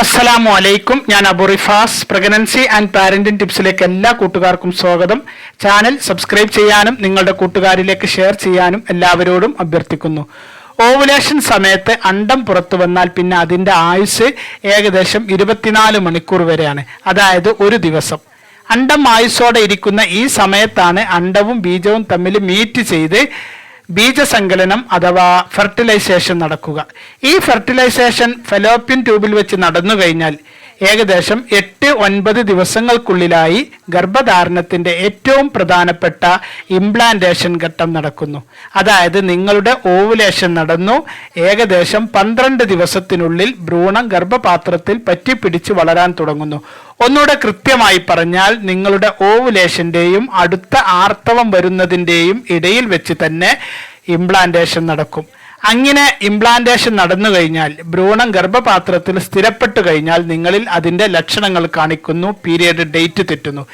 അസ്സലാമു അലൈക്കും. ഞാൻ Abu Rifas. Pregnancy and parenting ടിപ്സിലേക്ക് എല്ലാ കൂട്ടുകാർക്കും സ്വാഗതം. ചാനൽ സബ്സ്ക്രൈബ് ചെയ്യാനും നിങ്ങളുടെ കൂട്ടുകാരിലേക്ക് ഷെയർ ചെയ്യാനും എല്ലാവരോടും അഭ്യർത്ഥിക്കുന്നു. ഓവുലേഷൻ സമയത്ത് അണ്ടം പുറത്തു വന്നാൽ പിന്നെ അതിന്റെ ആയുസ് ഏകദേശം ഇരുപത്തിനാല് മണിക്കൂർ വരെയാണ്. അതായത് ഒരു ദിവസം. അണ്ടം ആയുസോടെ ഇരിക്കുന്ന ഈ സമയത്താണ് അണ്ടവും ബീജവും തമ്മിൽ മീറ്റ് ചെയ്ത് ബീജസങ്കലനം അഥവാ ഫെർട്ടിലൈസേഷൻ നടക്കുക. ഈ ഫെർട്ടിലൈസേഷൻ ഫെലോപ്യൻ ട്യൂബിൽ വെച്ച് നടന്നു കഴിഞ്ഞാൽ ഏകദേശം എട്ട് ഒൻപത് ദിവസങ്ങൾക്കുള്ളിലായി ഗർഭധാരണത്തിന്റെ ഏറ്റവും പ്രധാനപ്പെട്ട ഇംപ്ലാന്റേഷൻ ഘട്ടം നടക്കുന്നു. അതായത് നിങ്ങളുടെ ഓവുലേഷൻ നടന്നു. ഏകദേശം പന്ത്രണ്ട് ദിവസത്തിനുള്ളിൽ ഭ്രൂണം ഗർഭപാത്രത്തിൽ പറ്റിപ്പിടിച്ച് വളരാൻ തുടങ്ങുന്നു. ഒന്നുകൂടെ കൃത്യമായി പറഞ്ഞാൽ നിങ്ങളുടെ ഓവുലേഷന്റെയും അടുത്ത ആർത്തവം വരുന്നതിന്റെയും ഇടയിൽ വെച്ച് തന്നെ ഇംപ്ലാന്റേഷൻ നടക്കും. അങ്ങനെ ഇംപ്ലാന്റേഷൻ നടന്നു കഴിഞ്ഞാൽ ഭ്രൂണം ഗർഭപാത്രത്തിൽ സ്ഥിരപ്പെട്ടു കഴിഞ്ഞാൽ നിങ്ങളിൽ അതിന്റെ ലക്ഷണങ്ങൾ കാണിക്കുന്നു പീരിയഡ് ഡേറ്റ് തെറ്റുന്നു.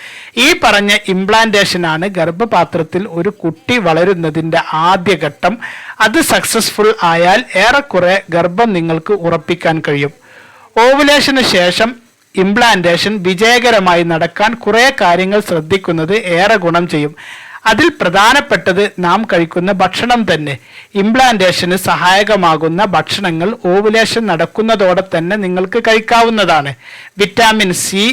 ഈ പറഞ്ഞ ഇംപ്ലാന്റേഷനാണ് ഗർഭപാത്രത്തിൽ ഒരു കുട്ടി വളരുന്നതിന്റെ ആദ്യഘട്ടം അത് സക്സസ്ഫുൾ ആയാൽ ഏറെക്കുറെ ഗർഭം നിങ്ങൾക്ക് ഉറപ്പിക്കാൻ കഴിയും. ഓവുലേഷന് ശേഷം ഇംപ്ലാന്റേഷൻ വിജയകരമായി നടക്കാൻ കുറേ കാര്യങ്ങൾ ശ്രദ്ധിക്കുന്നത് ഏറെ ഗുണം ചെയ്യും. അതിൽ പ്രധാനപ്പെട്ടത് നാം കഴിക്കുന്ന ഭക്ഷണം തന്നെ. ഇംപ്ലാന്റേഷന് സഹായകമാകുന്ന ഭക്ഷണങ്ങൾ ഓവുലേഷൻ നടക്കുന്നതോടെ തന്നെ നിങ്ങൾക്ക് കഴിക്കാവുന്നതാണ്. Vitamin C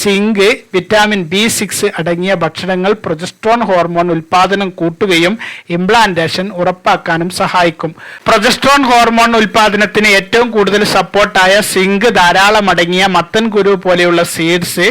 zinc vitamin B six അടങ്ങിയ ഭക്ഷണങ്ങൾ പ്രൊജസ്ട്രോൺ ഹോർമോൺ ഉൽപാദനം കൂട്ടുകയും ഇംപ്ലാന്റേഷൻ ഉറപ്പാക്കാനും സഹായിക്കും. പ്രൊജസ്ട്രോൺ ഹോർമോൺ ഉൽപാദനത്തിന് ഏറ്റവും കൂടുതൽ സപ്പോർട്ടായ സിങ്ക് ധാരാളം അടങ്ങിയ മത്തൻ കുരു പോലെയുള്ള സീഡ്സ്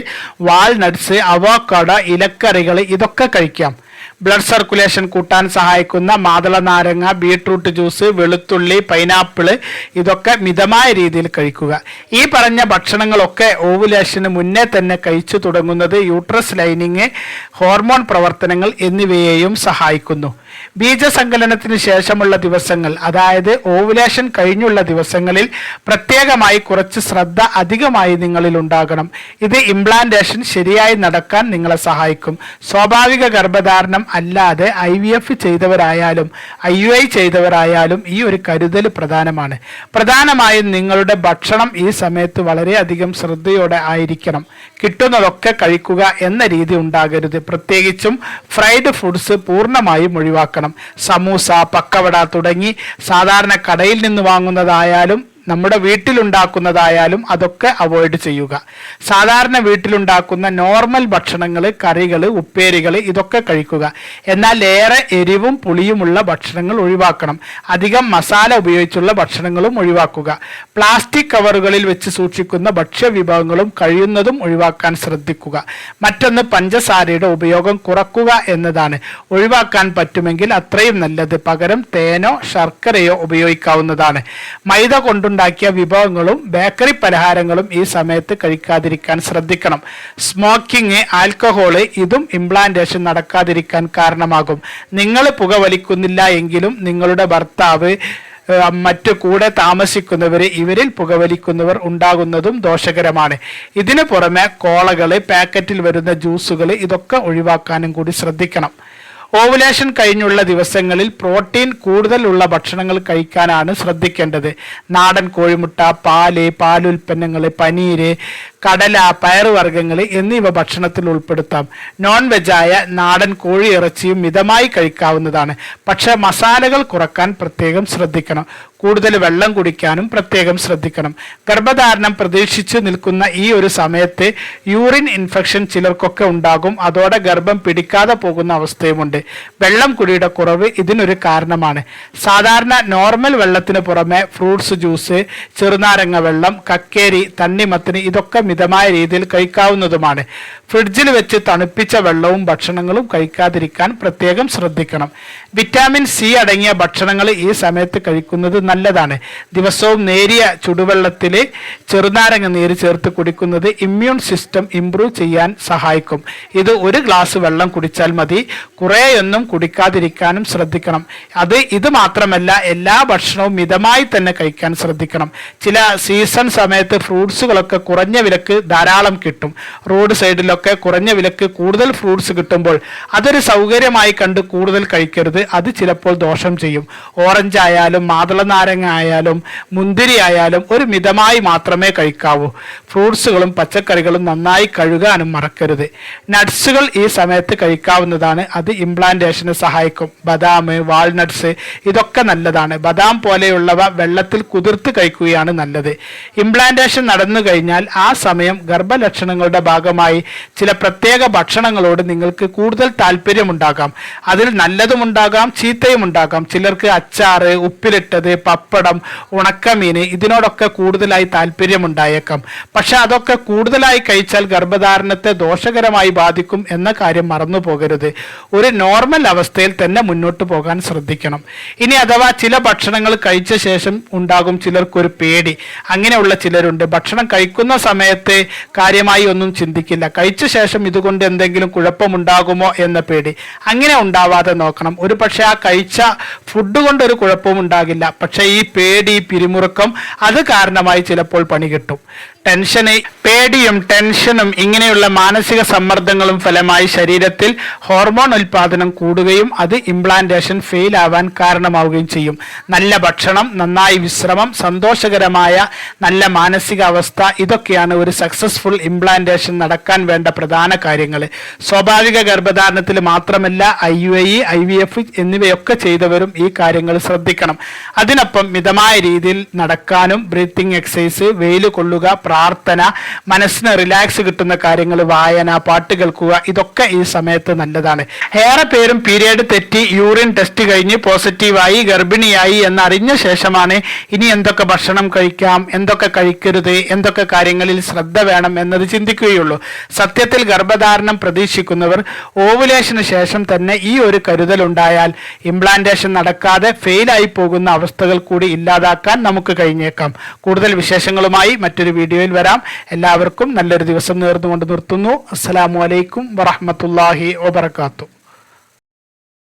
വാൾനട്ട്സ് അവോക്കാഡ ഇലക്കറികൾ ഇതൊക്കെ കഴിക്കാം. ബ്ലഡ് സർക്കുലേഷൻ കൂട്ടാൻ സഹായിക്കുന്ന മാതള നാരങ്ങ ബീട്രൂട്ട് ജ്യൂസ് വെളുത്തുള്ളി പൈനാപ്പിൾ ഇതൊക്കെ മിതമായ രീതിയിൽ കഴിക്കുക. ഈ പറഞ്ഞ ഭക്ഷണങ്ങളൊക്കെ ഓവുലേഷന് മുന്നേ തന്നെ കഴിച്ചു തുടങ്ങുന്നത് യൂട്രസ് ലൈനിങ് ഹോർമോൺ പ്രവർത്തനങ്ങൾ എന്നിവയെയും സഹായിക്കുന്നു. ബീജസങ്കലനത്തിന് ശേഷമുള്ള ദിവസങ്ങൾ അതായത് ഓവുലേഷൻ കഴിഞ്ഞുള്ള ദിവസങ്ങളിൽ പ്രത്യേകമായി കുറച്ച് ശ്രദ്ധ അധികമായി നിങ്ങളിൽ ഉണ്ടാകണം. ഇത് ഇംപ്ലാന്റേഷൻ ശരിയായി നടക്കാൻ നിങ്ങളെ സഹായിക്കും. സ്വാഭാവിക ഗർഭധാരണം അല്ലാതെ ഐ വി എഫ് ചെയ്തവരായാലും ഐ യു ഐ ചെയ്തവരായാലും ഈ ഒരു കരുതൽ പ്രധാനമാണ്. പ്രധാനമായും നിങ്ങളുടെ ഭക്ഷണം ഈ സമയത്ത് വളരെയധികം ശ്രദ്ധയോടെ ആയിരിക്കണം. കിട്ടുന്നതൊക്കെ കഴിക്കുക എന്ന രീതി ഉണ്ടാകരുത്. പ്രത്യേകിച്ചും ഫ്രൈഡ് ഫുഡ്സ് പൂർണമായും ഒഴിവാക്കണം. സമൂസ പക്കവട തുടങ്ങി സാധാരണ കടയിൽ നിന്ന് വാങ്ങുന്നതായാലും നമ്മുടെ വീട്ടിലുണ്ടാക്കുന്നതായാലും അതൊക്കെ അവോയ്ഡ് ചെയ്യുക. സാധാരണ വീട്ടിലുണ്ടാക്കുന്ന നോർമൽ ഭക്ഷണങ്ങൾ കറികൾ ഉപ്പേരികൾ ഇതൊക്കെ കഴിക്കുക. എന്നാൽ ഏറെ എരിവും പുളിയുമുള്ള ഭക്ഷണങ്ങൾ ഒഴിവാക്കണം. അധികം മസാല ഉപയോഗിച്ചുള്ള ഭക്ഷണങ്ങളും ഒഴിവാക്കുക. പ്ലാസ്റ്റിക് കവറുകളിൽ വെച്ച് സൂക്ഷിക്കുന്ന ഭക്ഷ്യവിഭവങ്ങളും കഴിയുന്നതും ഒഴിവാക്കാൻ ശ്രദ്ധിക്കുക. മറ്റൊന്ന് പഞ്ചസാരയുടെ ഉപയോഗം കുറക്കുക എന്നതാണ്. ഒഴിവാക്കാൻ പറ്റുമെങ്കിൽ അത്രയും നല്ലത്. പകരം തേനോ ശർക്കരയോ ഉപയോഗിക്കാവുന്നതാണ്. മൈദ കൊണ്ടുണ്ടാക്കിയ വിഭവങ്ങളും ബേക്കറി പലഹാരങ്ങളും ഈ സമയത്ത് കഴിക്കാതിരിക്കാൻ ശ്രദ്ധിക്കണം. സ്മോക്കിംഗ് ആൽക്കഹോൾ ഇതും ഇംപ്ലാന്റേഷൻ നടക്കാതിരിക്കാൻ കാരണമാകും. നിങ്ങൾ പുകവലിക്കുന്നില്ല എങ്കിലും നിങ്ങളുടെ ഭർത്താവ് മറ്റ് കൂടെ താമസിക്കുന്നവർ ഇവരിൽ പുകവലിക്കുന്നവർ ഉണ്ടാകുന്നതും ദോഷകരമാണ്. ഇതിനു പുറമെ കോളകൾ പാക്കറ്റിൽ വരുന്ന ജ്യൂസുകൾ ഇതൊക്കെ ഒഴിവാക്കാനും കൂടി ശ്രദ്ധിക്കണം. ഓവുലേഷൻ കഴിഞ്ഞുള്ള ദിവസങ്ങളിൽ പ്രോട്ടീൻ കൂടുതലുള്ള ഭക്ഷണങ്ങൾ കഴിക്കാനാണ് ശ്രദ്ധിക്കേണ്ടത്. നാടൻ കോഴിമുട്ട പാൽ പാലുൽപ്പന്നങ്ങൾ പനീര് കടല പയറുവർഗങ്ങൾ എന്നിവ ഭക്ഷണത്തിൽ ഉൾപ്പെടുത്താം. നോൺ വെജായ നാടൻ കോഴി ഇറച്ചിയും മിതമായി കഴിക്കാവുന്നതാണ്. പക്ഷെ മസാലകൾ കുറയ്ക്കാൻ പ്രത്യേകം ശ്രദ്ധിക്കണം. കൂടുതൽ വെള്ളം കുടിക്കാനും പ്രത്യേകം ശ്രദ്ധിക്കണം. ഗർഭധാരണം പ്രതീക്ഷിച്ചു നിൽക്കുന്ന ഈ ഒരു സമയത്ത് യൂറിൻ ഇൻഫെക്ഷൻ ചിലർക്കൊക്കെ ഉണ്ടാകും. അതോടെ ഗർഭം പിടിക്കാതെ പോകുന്ന അവസ്ഥയുമുണ്ട്. വെള്ളം കുടിയുടെ കുറവ് ഇതിനൊരു കാരണമാണ്. സാധാരണ നോർമൽ വെള്ളത്തിന് പുറമെ ഫ്രൂട്ട്സ് ജ്യൂസ് ചെറുനാരങ്ങ വെള്ളം കക്കേരി തണ്ണിമത്തിന് ഇതൊക്കെ മിതമായ രീതിയിൽ കഴിക്കാവുന്നതുമാണ്. ഫ്രിഡ്ജിൽ വെച്ച് തണുപ്പിച്ച വെള്ളവും ഭക്ഷണങ്ങളും കഴിക്കാതിരിക്കാൻ പ്രത്യേകം ശ്രദ്ധിക്കണം. വിറ്റാമിൻ സി അടങ്ങിയ ഭക്ഷണങ്ങൾ ഈ സമയത്ത് കഴിക്കുന്നത് നല്ലതാണ്. ദിവസവും നേരിയ ചുടുവെള്ളത്തിൽ ചെറുനാരങ്ങ നീര് ചേർത്ത് കുടിക്കുന്നത് ഇമ്മ്യൂൺ സിസ്റ്റം ഇംപ്രൂവ് ചെയ്യാൻ സഹായിക്കും. ഇത് ഒരു ഗ്ലാസ് വെള്ളം കുടിച്ചാൽ മതി. കുറേയൊന്നും കുടിക്കാതിരിക്കാനും ശ്രദ്ധിക്കണം. അത് ഇത് മാത്രമല്ല എല്ലാ ഭക്ഷണവും മിതമായി തന്നെ കഴിക്കാൻ ശ്രദ്ധിക്കണം. ചില സീസൺ സമയത്ത് ഫ്രൂട്ട്സുകളൊക്കെ കുറഞ്ഞ വിലക്ക് ധാരാളം കിട്ടും. റോഡ് സൈഡിലൊക്കെ കുറഞ്ഞ വിലക്ക് കൂടുതൽ ഫ്രൂട്ട്സ് കിട്ടുമ്പോൾ അതൊരു സൗകര്യമായി കണ്ട് കൂടുതൽ കഴിക്കരുത്. അത് ചിലപ്പോൾ ദോഷം ചെയ്യും. ഓറഞ്ച് ആയാലും മാതള നാരങ്ങ ആയാലും മുന്തിരി ആയാലും ഒരു മിതമായി മാത്രമേ കഴിക്കാവൂ. ഫ്രൂട്ട്സുകളും പച്ചക്കറികളും നന്നായി കഴുകാനും മറക്കരുത്. നട്ട്സുകൾ ഈ സമയത്ത് കഴിക്കാവുന്നതാണ്. അത് ഇംപ്ലാന്റേഷന് സഹായിക്കും. ബദാം വാൾനട്ട്സ് ഇതൊക്കെ നല്ലതാണ്. ബദാം പോലെയുള്ളവ വെള്ളത്തിൽ കുതിർത്ത് കഴിക്കുകയാണ് നല്ലത്. ഇംപ്ലാന്റേഷൻ നടന്നു കഴിഞ്ഞാൽ ആ സമയം ഗർഭലക്ഷണങ്ങളുടെ ഭാഗമായി ചില പ്രത്യേക ഭക്ഷണങ്ങളോട് നിങ്ങൾക്ക് കൂടുതൽ താല്പര്യമുണ്ടാകാം. അതിൽ നല്ലതുമുണ്ടാകാം ചീത്തയും ഉണ്ടാകാം ചിലർക്ക് അച്ചാറ് ഉപ്പിലിട്ടത് പപ്പടം ഉണക്കമീൻ ഇതിനോടൊക്കെ കൂടുതലായി താല്പര്യമുണ്ടായേക്കാം. പക്ഷെ അതൊക്കെ കൂടുതലായി കഴിച്ചാൽ ഗർഭധാരണത്തെ ദോഷകരമായി ബാധിക്കും എന്ന കാര്യം മറന്നു പോകരുത്. ഒരു നോർമൽ അവസ്ഥയിൽ തന്നെ മുന്നോട്ട് പോകാൻ ശ്രദ്ധിക്കണം. ഇനി അഥവാ ചില ഭക്ഷണങ്ങൾ കഴിച്ച ശേഷം ഉണ്ടാകും ചിലർക്കൊരു പേടി. അങ്ങനെയുള്ള ചിലരുണ്ട്. ഭക്ഷണം കഴിക്കുന്ന സമയത്ത് കാര്യമായി ഒന്നും ചിന്തിക്കില്ല. കഴിച്ച ശേഷം ഇതുകൊണ്ട് എന്തെങ്കിലും കുഴപ്പമുണ്ടാകുമോ എന്ന പേടി. അങ്ങനെ ഉണ്ടാവാതെ നോക്കണം. ഒരു പക്ഷേ ആ കഴിച്ച ഫുഡ് കൊണ്ടൊരു ഒരു കുഴപ്പവും ഉണ്ടാകില്ല പക്ഷേ ഈ പേടി പിരിമുറുക്കം അത് കാരണമായി ചിലപ്പോൾ പണി കിട്ടും. ടെൻഷന് പേടിയും ടെൻഷനും ഇങ്ങനെയുള്ള മാനസിക സമ്മർദ്ദങ്ങളും ഫലമായി ശരീരത്തിൽ ഹോർമോൺ ഉൽപാദനം കൂടുകയും അത് ഇംപ്ലാന്റേഷൻ ഫെയിൽ ആവാൻ കാരണമാവുകയും ചെയ്യും. നല്ല ഭക്ഷണം നന്നായി വിശ്രമം സന്തോഷകരമായ നല്ല മാനസികാവസ്ഥ ഇതൊക്കെയാണ് ഒരു സക്സസ്ഫുൾ ഇംപ്ലാന്റേഷൻ നടക്കാൻ വേണ്ട പ്രധാന കാര്യങ്ങൾ. സ്വാഭാവിക ഗർഭധാരണത്തിൽ മാത്രമല്ല I U I I V F എന്നിവയൊക്കെ ചെയ്തവരും ഈ കാര്യങ്ങൾ ശ്രദ്ധിക്കണം. അതിനൊപ്പം മിതമായ രീതിയിൽ നടക്കാനും ബ്രീത്തിങ് എക്സസൈസ് വെയിൽ കൊള്ളുക പ്രാർത്ഥന മനസ്സിന് റിലാക്സ് കിട്ടുന്ന കാര്യങ്ങൾ വായന പാട്ട് കേൾക്കുക ഇതൊക്കെ ഈ സമയത്ത് നല്ലതാണ്. ഏറെ പേരും പീരിയഡ് തെറ്റി യൂറിൻ ടെസ്റ്റ് കഴിഞ്ഞ് പോസിറ്റീവായി ഗർഭിണിയായി എന്നറിഞ്ഞ ശേഷമാണ് ഇനി എന്തൊക്കെ ഭക്ഷണം കഴിക്കാം എന്തൊക്കെ കഴിക്കരുത് എന്തൊക്കെ കാര്യങ്ങളിൽ ശ്രദ്ധ വേണം എന്നത് ചിന്തിക്കുകയുള്ളൂ. സത്യത്തിൽ ഗർഭധാരണം പ്രതീക്ഷിക്കുന്നവർ ഓവുലേഷന് ശേഷം തന്നെ ഈ ഒരു കരുതൽ ഉണ്ടായാൽ ഇംപ്ലാന്റേഷൻ നടക്കാതെ ഫെയിലായി പോകുന്ന അവസ്ഥകൾ കൂടി ഇല്ലാതാക്കാൻ നമുക്ക് കഴിഞ്ഞേക്കാം. കൂടുതൽ വിശേഷങ്ങളുമായി മറ്റൊരു വീഡിയോയിൽ വരാം. എല്ലാവർക്കും നല്ലൊരു ദിവസം നേർന്നുകൊണ്ട് നിർത്തുന്നു. അസ്സലാമു അലൈക്കും വറഹമത്തല്ലാഹി വബർക്കാത്തു